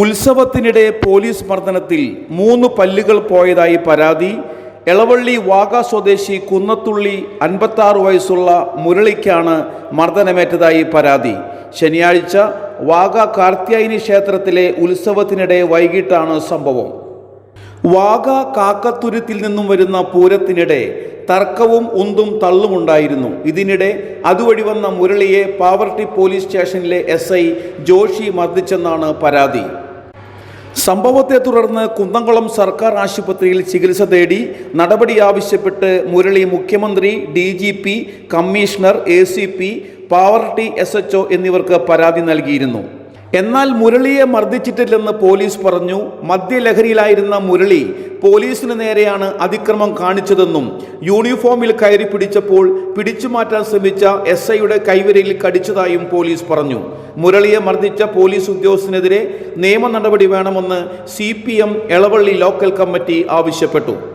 ഉത്സവത്തിനിടെ police മർദ്ദനത്തിൽ മൂന്ന് പല്ലുകൾ പോയതായി പരാതി. എളവള്ളി വാഗ സ്വദേശി കുന്നത്തുള്ളി അൻപത്താറ് വയസ്സുള്ള മുരളിക്കാണ് മർദ്ദനമേറ്റതായി പരാതി. ശനിയാഴ്ച വാഗ കാർത്യായനി ക്ഷേത്രത്തിലെ ഉത്സവത്തിനിടെ വൈകിട്ടാണ് സംഭവം. വാഗ കാക്കത്തുരുത്തിൽ നിന്നും വരുന്ന പൂരത്തിനിടെ തർക്കവും ഉന്തും തള്ളുമുണ്ടായിരുന്നു. ഇതിനിടെ അതുവഴി വന്ന മുരളിയെ പാവർട്ടി പോലീസ് സ്റ്റേഷനിലെ എസ് ജോഷി മർദ്ദിച്ചെന്നാണ് പരാതി. സംഭവത്തെ തുടർന്ന് കുന്നംകുളം സർക്കാർ ആശുപത്രിയിൽ ചികിത്സ തേടി നടപടി ആവശ്യപ്പെട്ട് മുരളി മുഖ്യമന്ത്രി D G P commissioner A C P Pavaratty S H എന്നിവർക്ക് പരാതി നൽകിയിരുന്നു. എന്നാൽ മുരളിയെ മർദ്ദിച്ചിട്ടില്ലെന്ന് പോലീസ് പറഞ്ഞു. മദ്യലഹരിയിലായിരുന്ന മുരളി പോലീസിന് നേരെയാണ് അതിക്രമം കാണിച്ചതെന്നും യൂണിഫോമിൽ കയറി പിടിച്ചപ്പോൾ പിടിച്ചു മാറ്റാൻ ശ്രമിച്ച എസ് ഐയുടെ കൈവരയിൽ കടിച്ചതായും പോലീസ് പറഞ്ഞു. മുരളിയെ മർദ്ദിച്ച പോലീസ് ഉദ്യോഗസ്ഥനെതിരെ നിയമ നടപടി വേണമെന്ന് സി എളവള്ളി ലോക്കൽ കമ്മിറ്റി ആവശ്യപ്പെട്ടു.